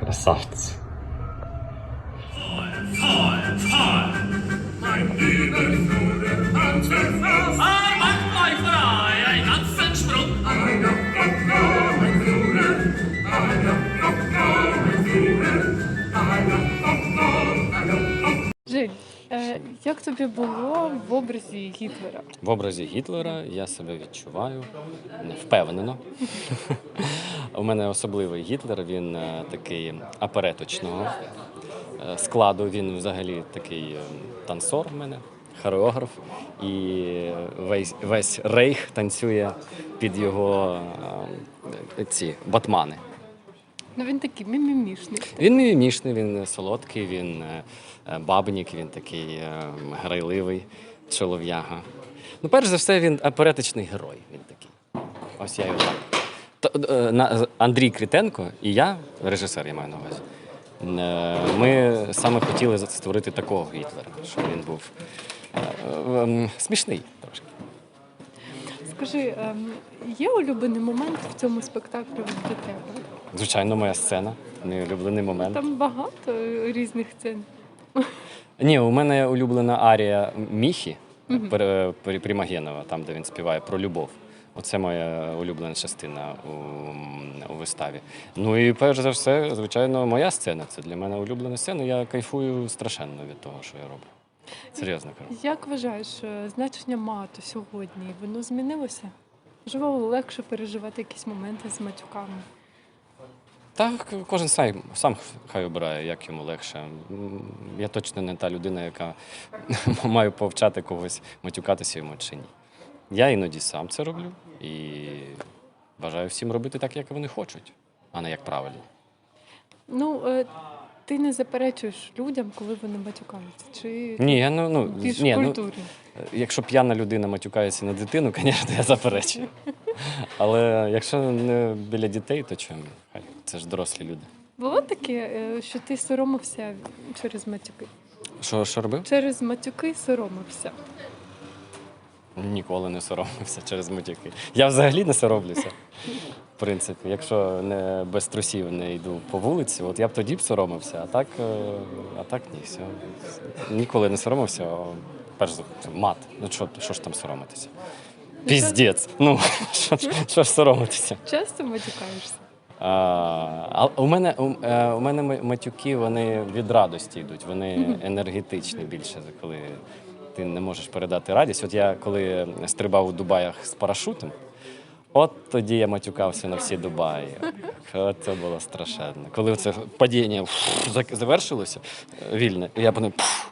Красавці. Жиль, е, як тобі було в образі Гітлера? В образі Гітлера я себе відчуваю впевнено. У мене особливий Гітлер, він е, такий апереточного е, складу. Він взагалі такий е, танцор в мене, хореограф. І весь, весь рейх танцює під його ці батмани. Ну він такий мімімішний. Він мімімішний, він солодкий, він бабнік, він такий грайливий чолов'яга. Ну, перш за все, він аперетичний герой. Він такий. Ось я його так. То, е, на- Андрій Критенко і я, режисер, я маю на увазі. е, Ми саме хотіли створити такого Гітлера, щоб він був е, ем, смішний трошки. Скажи, ем, є улюблений момент в цьому спектаклі для тебе? Звичайно, моя сцена, мій улюблений момент. Там багато різних сцен. Ні, у мене улюблена арія Міхі Пер- Примагенова, там, де він співає про любов. Оце моя улюблена частина у, у виставі. Ну і перш за все, звичайно, моя сцена. Це для мене улюблена сцена. Я кайфую страшенно від того, що я роблю. Серйозно кажу. Як вважаєш, е, значення мату сьогодні воно змінилося? Можливо, легше переживати якісь моменти з матюками. Так, кожен сам, сам хай обирає, як йому легше. Я точно не та людина, яка має повчати когось матюкатися йому чи ні. Я іноді сам це роблю і бажаю всім робити так, як вони хочуть, а не як правильно. Ну, е, ти не заперечуєш людям, коли вони матюкаються? Чи Ні, я ну, ну, більш ні, в ну якщо п'яна людина матюкається на дитину, звісно, я заперечую. Але якщо не біля дітей, то чому? Це ж дорослі люди. Було таке, е, що ти соромився через матюки? Що, що робив? Через матюки соромився. Ніколи не соромився через матюки. Я взагалі не соромлюся. В принципі, якщо не без трусів не йду по вулиці, от я б тоді б соромився, а так, е, а так ні. Все. Ніколи не соромився. а Перш за мат. Ну що, що ж там соромитися? Піздець. Ну, що, ж- що ж соромитися? Часто матюкаєшся? А, у мене у, е, у мене ма- матюки вони від радості йдуть, вони енергетичні більше, коли ти не можеш передати радість. От я коли стрибав у Дубаях з парашутом, от тоді я матюкався на всі Дубаї. Це було страшенно. Коли це падіння завершилося вільне, я подумав,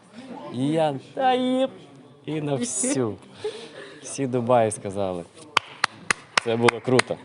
і я та і на всю. Всі Дубаї сказали. Це було круто.